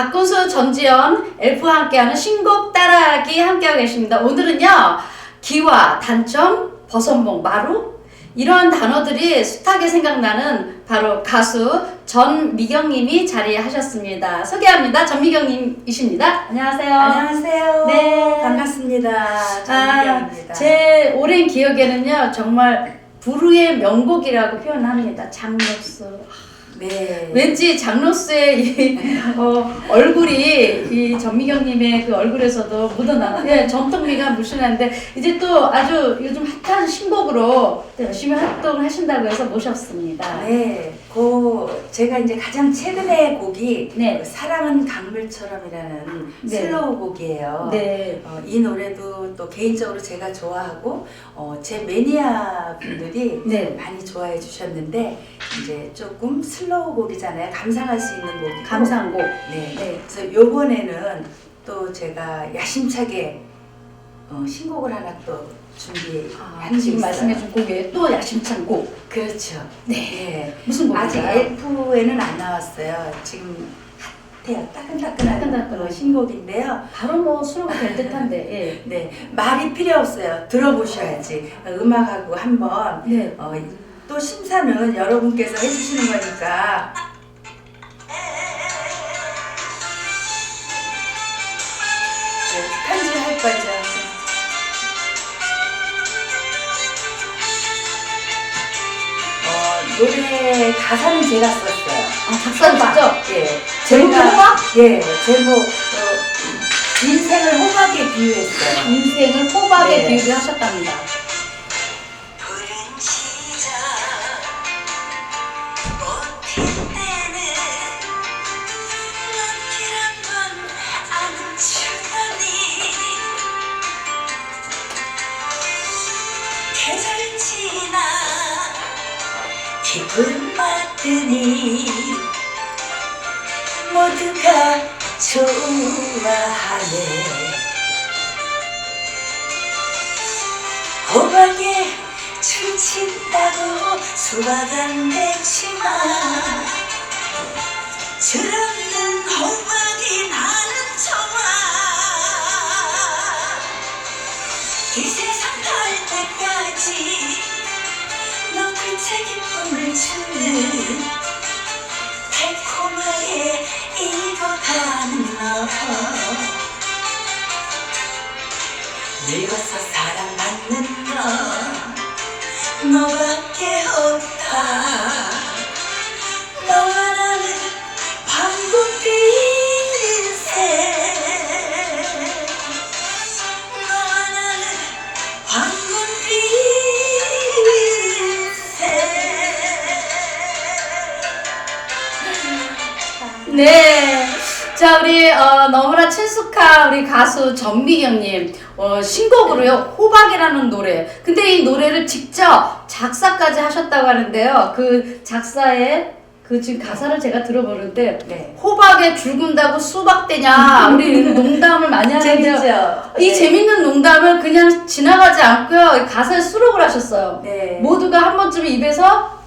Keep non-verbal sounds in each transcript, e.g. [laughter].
박군수, 전지현, 엘프와 함께하는 신곡 따라하기 함께하고 계십니다. 오늘은요, 기와, 단점, 버선봉, 마루 이러한 단어들이 숱하게 생각나는 바로 가수 전미경님이 자리하셨습니다. 소개합니다. 전미경님이십니다. 안녕하세요. 안녕하세요. 네. 반갑습니다. 아, 전미경입니다. 제 오랜 기억에는요, 정말 부르의 명곡이라고 표현합니다. 장로스. 네. 왠지 장로스의 이 어, 얼굴이 이 전미경님의 그 얼굴에서도 묻어나, 예, 전통미가 물씬한데 이제 또 아주 요즘 핫한 신곡으로 또 열심히 활동을 하신다고 해서 모셨습니다. 네. 그 제가 이제 가장 최근에 곡이 네. 그 사랑은 강물처럼이라는 네. 슬로우 곡이에요. 네. 어, 이 노래도 또 개인적으로 제가 좋아하고 어, 제 매니아 분들이 네. 많이 좋아해 주셨는데 이제 조금 슬로우 곡이잖아요. 감상할 수 있는 곡이고 감상곡. 네. 네. 그래서 요번에는 또 제가 야심차게 어, 신곡을 하나 또 준비한 아, 게 지금 있어요. 말씀해준 곡에 또 야심찬 곡. 그렇죠. 네. 무슨 아직 곡인가요? F에는 안 나왔어요. 지금 핫해요. 따끈따끈한 따끈따끈한. 어, 신곡인데요. 바로 뭐 수록이 될 듯한데, 네, 말이 필요 없어요. 들어보셔야지. 음악하고 한번 예. 네. 어, 또 심사는 여러분께서 해주시는 거니까. 노래 가사는 제가 썼어요. 아, 작사는 직접? 예. 제목이 제가- 호박? 예, 제목, 어, 인생을 호박에 비유했어요. 인생을 호박에 네. 비유를 하셨답니다. 맞더니 모두가 좋아하네. 호박에 춤춘다고 수박은 냈지만 줄없는 호박 기쁨을 주는 네. 자, 우리 어, 너무나 친숙한 우리 가수 전미경님 어, 신곡으로요 호박이라는 노래. 근데 이 노래를 직접 작사까지 하셨다고 하는데요. 그 작사에 그 지금 가사를 제가 들어보는데 네. 호박에 죽은다고 수박 되냐 우리 농담을 많이 하는데요. 재밌죠? 이 네. 재밌는 농담을 그냥 지나가지 않고요 가사에 수록을 하셨어요. 네. 모두가 한 번쯤 입에서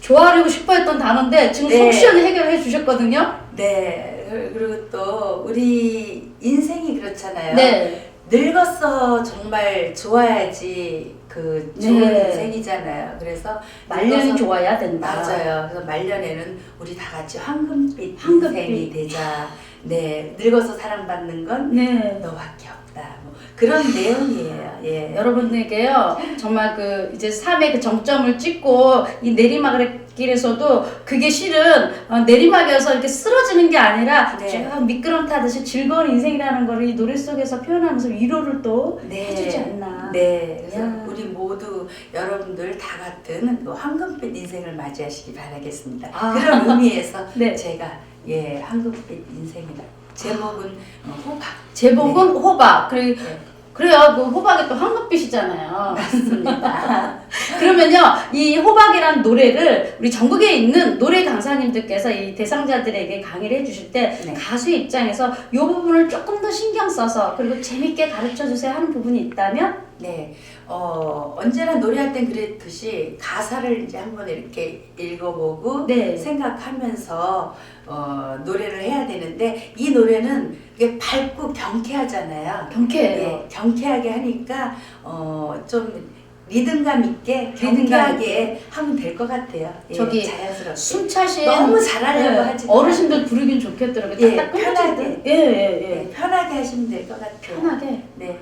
좋아하려고 싶어했던 단어인데 지금 네. 속 시원히 해결해 주셨거든요. 네. 그리고 또 우리 인생이 그렇잖아요. 네. 늙었어 정말 좋아야지 그 좋은 네. 인생이잖아요. 그래서 말년이 늙어서- 좋아야 된다. 맞아요. 그래서 말년에는 우리 다 같이 황금빛, 황금빛. 인생이 되자. 네, 늙어서 사랑받는 건 네. 너밖에 없다. 뭐 그런 내용이에요. 예. 여러분들께요 정말 그 이제 삶의 그 정점을 찍고 이 내리막 길에서도 그게 실은 어, 내리막이어서 이렇게 쓰러지는 게 아니라 네. 쭉 미끄럼 타듯이 즐거운 인생이라는 거를 이 노래 속에서 표현하면서 위로를 또 네. 해주지 않나. 네, 그래서 야. 우리 모두 여러분들 다 같은 그 황금빛 인생을 맞이하시기 바라겠습니다. 아. 그런 의미에서 [laughs] 네. 제가 예 황금빛 인생이다. 제목은 어, 호박. 제목은 호박. 그리고 네. 그래요. 그 호박이 또 황금빛이잖아요. 맞습니다. 그러면 [laughs] 그러면요, 이 호박이라는 노래를 우리 전국에 있는 노래 강사님들께서 이 대상자들에게 강의를 해주실 때 네. 가수의 입장에서 이 부분을 조금 더 신경 써서 그리고 재밌게 가르쳐 주세요 하는 부분이 있다면 네, 어, 언제나 노래할 땐 그랬듯이 가사를 이제 한번 이렇게 읽어보고 네. 생각하면서 어, 노래를 해야 되는데 이 노래는 이게 밝고 경쾌하잖아요. 경쾌해요. 예, 경쾌하게 하니까 어, 좀 리듬감 있게 리듬감 경쾌하게 하면 될 것 같아요. 예, 저기 자연스럽게. 숨 차신 너무 잘하려고 네, 하지 어르신들 부르긴 좋겠더라고요. 예, 딱딱 편하게. 끊어지듯. 예, 예, 예. 네, 편하게 하시면 될 것 같아요. 편하게. 네,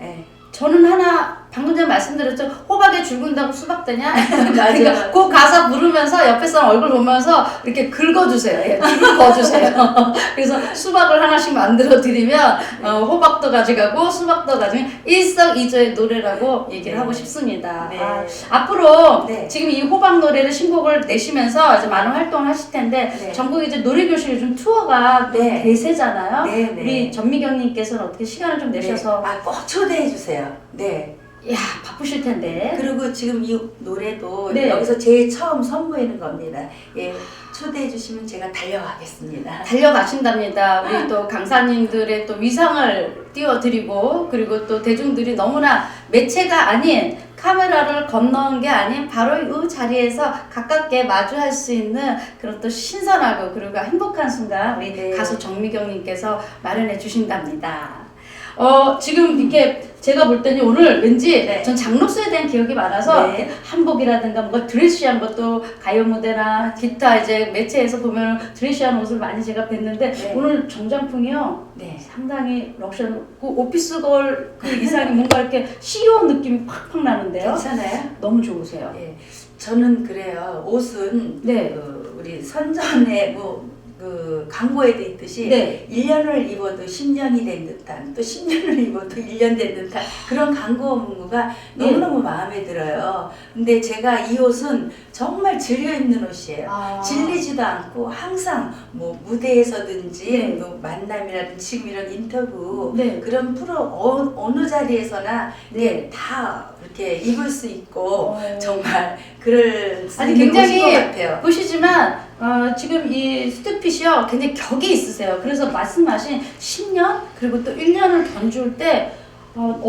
네. 저는 하나 방금 전에 말씀드렸죠 호박에 죽은다고 수박 되냐? [laughs] 그러니까 그 가사 부르면서 옆에 사람 얼굴 보면서 이렇게 긁어주세요. 예, 줄을 그어주세요. [laughs] 그래서 수박을 하나씩 만들어 드리면 어, 호박도 가져가고 수박도 가져가면 일석이조의 노래라고 얘기를 네. 하고 싶습니다. 네. 아, 앞으로 네. 지금 이 호박 노래를 신곡을 내시면서 이제 많은 활동을 하실 텐데 네. 전국 이제 노래 교실 요즘 투어가 또 네. 대세잖아요. 네, 네. 우리 전미경님께서는 어떻게 시간을 좀 내셔서 네. 아, 꼭 초대해 주세요. 네. 야 바쁘실 텐데. 그리고 지금 이 노래도 네. 여기서 제일 처음 선보이는 겁니다. 예, 초대해 주시면 제가 달려가겠습니다. 달려가신답니다. 우리 또 강사님들의 또 위상을 띄워드리고 그리고 또 대중들이 너무나 매체가 아닌 카메라를 건너온 게 아닌 바로 이 자리에서 가깝게 마주할 수 있는 그런 또 신선하고 그리고 행복한 순간 우리 네. 가수 정미경님께서 마련해 주신답니다. 어 지금 이렇게 제가 볼 때는 오늘 왠지 네. 전 장록수에 대한 기억이 많아서 네. 한복이라든가 뭔가 드레시한 것도 가요 무대나 기타 이제 매체에서 보면 드레시한 옷을 많이 제가 뵀는데 네. 오늘 정장풍이요 네. 상당히 럭셔 그 오피스걸 그 이상이 뭔가 이렇게 CEO 느낌이 팍팍 나는데요 괜찮아요? 너무 좋으세요 예. 저는 그래요. 옷은 네. 그 우리 선전에 뭐 그 광고에도 있듯이 네. 1년을 입어도 10년이 된 듯한 또 10년을 입어도 1년 된 듯한 그런 광고 문구가 네. 너무너무 마음에 들어요. 근데 제가 이 옷은 정말 즐겨 입는 옷이에요. 아. 질리지도 않고 항상 뭐 무대에서든지 네. 뭐 만남이라든지 지금 이런 인터뷰 네. 그런 프로 어, 어느 자리에서나 네. 이게 다 이렇게 입을 수 있고 어. 정말 그럴 수 아니 굉장히 것 같아요. 보시지만 어, 지금 이 스투핏이요 굉장히 격이 있으세요. 그래서 말씀하신 10년 그리고 또 1년을 견줄 때 어,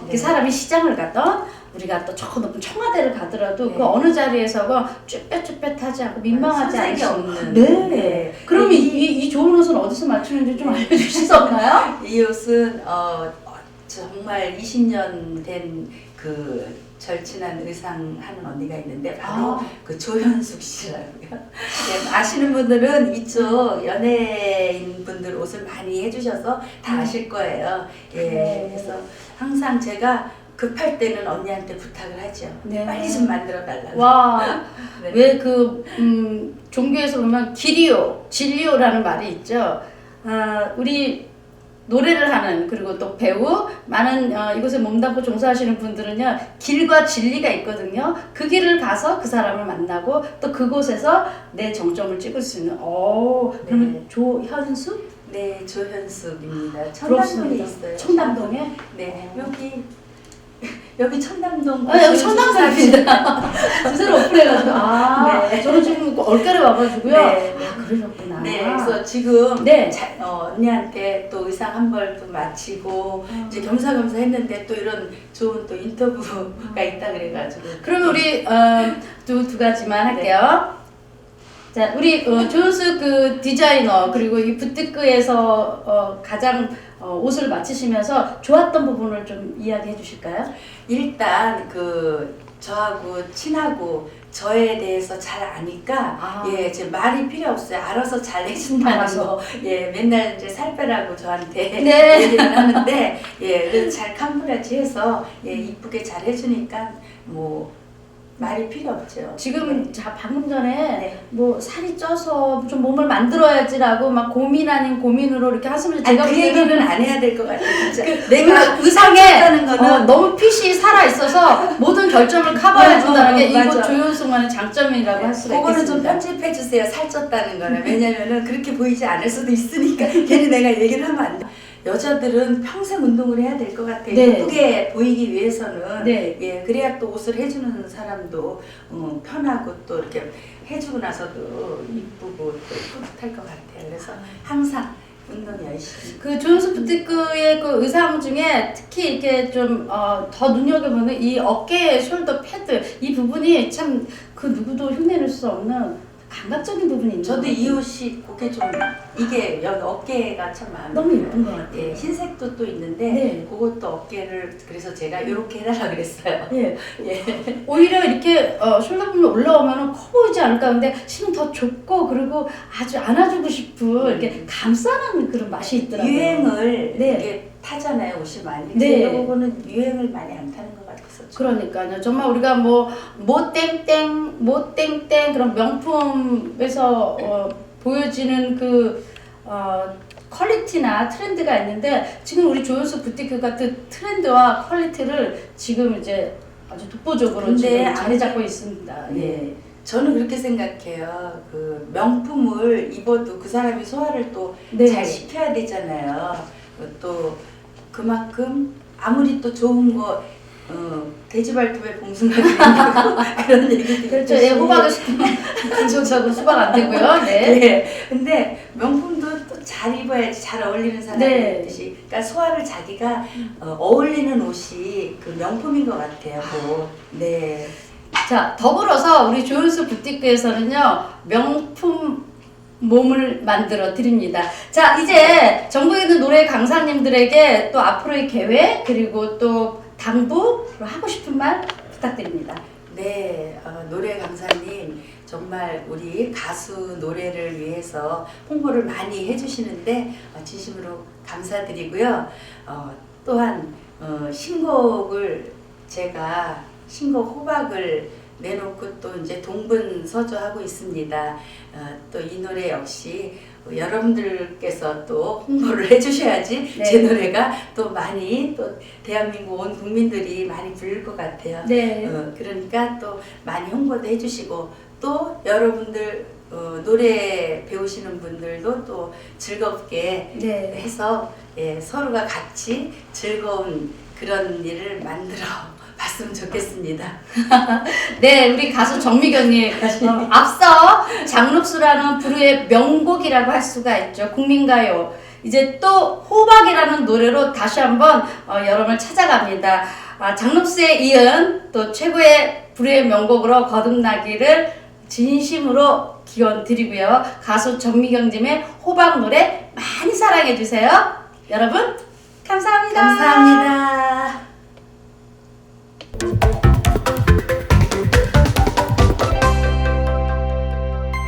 이렇게 네. 사람이 시장을 갔던 우리가 또 저 높은 청와대를 가더라도 네. 그 어느 자리에서건 쭈뼛쭈뼛하지 않고 민망하지 손색이 않고 없는. 네. 네. 그럼 이, 이, 이 좋은 옷은 어디서 맞추는지 좀 알려주실 수 없나요? 이 옷은 어, 어, 정말 20년 된그 절친한 의상 하는 언니가 있는데 바로 아. 그 조현숙 씨라고요. [laughs] 네, 아시는 분들은 이쪽 연예인 분들 옷을 많이 해주셔서 다 음. 아실 거예요. 예, 네. 그래서 항상 제가 급할 때는 언니한테 부탁을 하죠. 네. 빨리 좀 만들어 달라고. 와. [laughs] 네. 왜그 음, 종교에서 보면 길이요, 진리요라는 말이 있죠. 아, 우리 노래를 하는 그리고 또 배우 많은 어, 이곳에 몸담고 종사하시는 분들은요 길과 진리가 있거든요. 그 길을 가서 그 사람을 만나고 또 그곳에서 내 정점을 찍을 수 있는. 오, 그러면 네. 조현수? 네, 조현숙입니다. 청담동에 부럽습니다. 있어요. 청담동에? 네, 여기 [laughs] 여기 청담동. 아, 여기 청담동입니다. [laughs] 주소를 오픈해가지고. 아, 네. 저는 지금 얼결에 와가지고요. 네, 네. 아, 그러셨구나. 네, 그래서 지금 네. 자, 어, 언니한테 또 의상 한 벌도 마치고 음. 이제 겸사겸사 했는데 또 이런 좋은 또 인터뷰가 [laughs] 있다 그래가지고. 그러면 우리 어, 두, 두 가지만 할게요. 자, 우리 어, 조은수 그 디자이너 그리고 이 부티크에서 어, 가장 어, 옷을 맞추시면서 좋았던 부분을 좀 이야기해 주실까요? 일단 그 저하고 친하고 저에 대해서 잘 아니까 아. 예, 제 말이 필요 없어요. 알아서 잘 해준다는 알아서. 거. 예, 맨날 이제 살 빼라고 저한테 네. [laughs] 얘기를 하는데 예, 그래서 잘 카무라지 해서 예, 이쁘게 잘 해주니까 뭐 말이 필요 없죠. 지금 자 방금 전에 네. 뭐 살이 쪄서 좀 몸을 만들어야지라고 막 고민 아닌 고민으로 이렇게 하시면 아니 제가 그볼 때는 얘기는 안 해야 될 것 같아요. 진짜. 그 내가 의상에 어, 너무 핏이 살아 있어서 모든 결점을 커버해 준다는 게 맞아. 조연수만의 장점이라고 할 수가 그거는 좀. 편집해 주세요. 살쪘다는 거는 왜냐면은 그렇게 보이지 않을 수도 있으니까 괜히 내가 얘기를 하면 안 돼. 여자들은 평생 운동을 해야 될 것 같아요. 네. 예쁘게 보이기 위해서는 네. 예 그래야 또 옷을 해주는 사람도 어, 편하고 또 이렇게 해주고 나서도 이쁘고 또 뿌듯할 것 같아요. 그래서 항상 운동 열심히. 그 존스 부티크의 그 의상 중에 특히 이렇게 좀 어, 더 눈여겨보는 이 어깨 숄더 패드 이 부분이 참 그 누구도 흉내낼 수 없는 감각적인 부분이 있는 저도 것 이. 옷이 그게 좀 이게 여기 어깨가 참 마음에 너무 들어요. 예쁜 것 같아요. 예, 흰색도 또 있는데 네. 그것도 어깨를 그래서 제가 이렇게 해달라 그랬어요. 예. [laughs] 예. 오히려 이렇게 어, 숄더 부분 올라오면 커 보이지 않을까 근데 실은 더 좁고 그리고 아주 안아주고 싶은 이렇게 감싸는 그런 맛이 있더라고요. 음. 유행을 네. 이렇게 타잖아요 옷이 많이. 네. 근데 이거는 유행을 많이 안 타는 것 좀 그러니까요. 정말 우리가 뭐, 뭐 땡땡, 뭐 땡땡 그런 명품에서 어, 보여지는 그, 어, 퀄리티나 트렌드가 있는데 지금 우리 조연수 부티크 같은 트렌드와 퀄리티를 지금 이제 아주 독보적으로 지금 자리 잡고 있습니다. 예. 예. 저는 그렇게 생각해요. 그 명품을 입어도 그 사람이 소화를 또 네. 잘 시켜야 되잖아요. 또 그만큼 아무리 또 좋은 거 어, 돼지발톱에 봉숭아 된다고 [laughs] 그런 얘기도 그렇죠. 예, 호박을 [laughs] 시키면 단조적으로 수박 안 되고요. 네. 네. 근데 명품도 또 잘 입어야지 잘 어울리는 사람이 네. 있듯이. 그러니까 소화를 자기가 어, 어울리는 옷이 그 명품인 것 같아요. 뭐. 네. 자, 더불어서 우리 조연수 부티크에서는요, 명품 몸을 만들어 드립니다. 자, 이제 전국에 있는 노래 강사님들에게 또 앞으로의 계획, 그리고 또 당부, 그리고 하고 싶은 말 부탁드립니다. 네, 어, 노래 강사님 정말 우리 가수 노래를 위해서 홍보를 많이 해주시는데 어, 진심으로 감사드리고요. 어, 또한 어, 신곡을 제가 신곡 호박을 내놓고 또 이제 동분서주하고 있습니다. 어, 또 이 노래 역시 여러분들께서 또 홍보를 해주셔야지 네. 제 노래가 또 많이 또 대한민국 온 국민들이 많이 부를 것 같아요. 네. 어, 그러니까 또 많이 홍보도 해주시고 또 여러분들 어, 노래 배우시는 분들도 또 즐겁게 네. 해서 예, 서로가 같이 즐거운 그런 일을 만들어 봤으면 좋겠습니다. [laughs] 네, 우리 가수 정미경님. 어, [laughs] 앞서 장록수라는 부르의 명곡이라고 할 수가 있죠. 국민가요. 이제 또 호박이라는 노래로 다시 한번 어, 여러분을 찾아갑니다. 아, 장록수에 이은 또 최고의 불의 명곡으로 거듭나기를 진심으로 기원 드리고요. 가수 정미경님의 호박 노래 많이 사랑해 주세요. 여러분 감사합니다. 감사합니다.